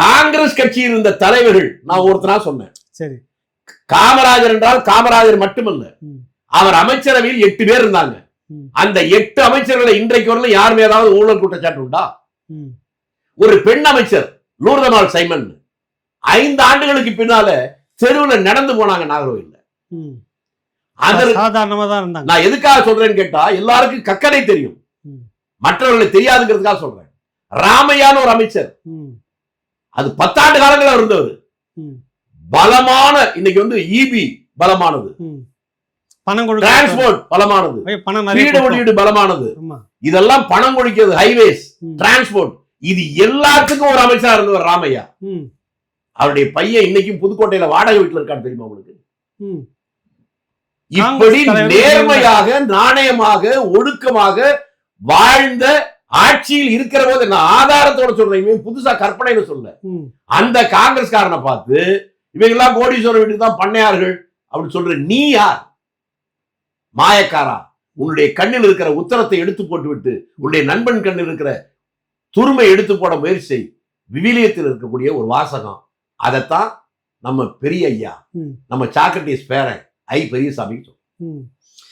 காங்கிரஸ் கட்சியில் இருந்த தலைவர்கள் நான் ஒருத்தனா சொன்னேன். சரி. காமராஜர் என்றால் காமராஜர் மட்டுமல்ல. அவர் அமைச்சரவையில் எட்டு பேர் இருந்தாங்க. அந்த எட்டு அமைச்சர்களை இன்றைக்கு வரல யார் மீதாவது ஊழல் குற்றச்சாட்டு உண்டா. ஒரு பெண் அமைச்சர் லூர்தமால் சைமன். ஐந்து ஆண்டுகளுக்கு பின்னால தெருவுல நடந்து போனாங்க நாகர்கோவில். நான் எதுக்காக சொல்றேன்னு கேட்டா எல்லாருக்கும் கக்கடை தெரியும். மற்றவர்களை தெரியாதுங்கிறதுக்காக சொல்றேன். ராமையான்னு ஒரு அமைச்சர். அது பத்தாண்டு காலங்களா இருந்தவர் ம். பலமான இன்னைக்கு வந்து இபி பலமானது. பணம் டிரான்ஸ்போர்ட் பலமானது பணம் நிறைய வீடு கொடுத்தோம். வெளியீடு பலமானது ஆமா இதெல்லாம் பணம் கொடுக்கிறது ஹைவேஸ் ம். டிரான்ஸ்போர்ட் இது எல்லாத்துக்கும் ஒரு அமைச்சரா இருந்தவர் ராமையா. அவருடைய பையன் இன்னைக்கும் புதுக்கோட்டையில வாடகை வீட்டுல இருக்கான்னு தெரியுமா உங்களுக்கு. இப்படி நேர்மையாக நாணயமாக ஒழுக்கமாக வாழ்ந்த ஆட்சியில் இருக்கிற போது நான் ஆதாரத்தோட சொல்றேன் புதுசா கற்பனைன்னு சொல்ல. அந்த காங்கிரஸ்காரனை பார்த்து இவங்கெல்லாம் கோடீஸ்வரர் வீட்டுக்கு தான் பண்ணையார்கள் அப்படின்னு சொல்ற நீ யார் மாயக்காரா உன்னுடைய கண்ணில் இருக்கிற உத்தரத்தை எடுத்து போட்டு விட்டு உன்னுடைய நண்பன் கண்ணில் இருக்கிற துருமை எடுத்து போட முயற்சி செய். விவிலியத்தில் இருக்கக்கூடிய ஒரு வாசகம் அதைத்தான் நம்ம பெரிய ஐயா. நம்ம சாக்ரட்டிஸ் பேரன் ஐ பெரியசாமி ம்.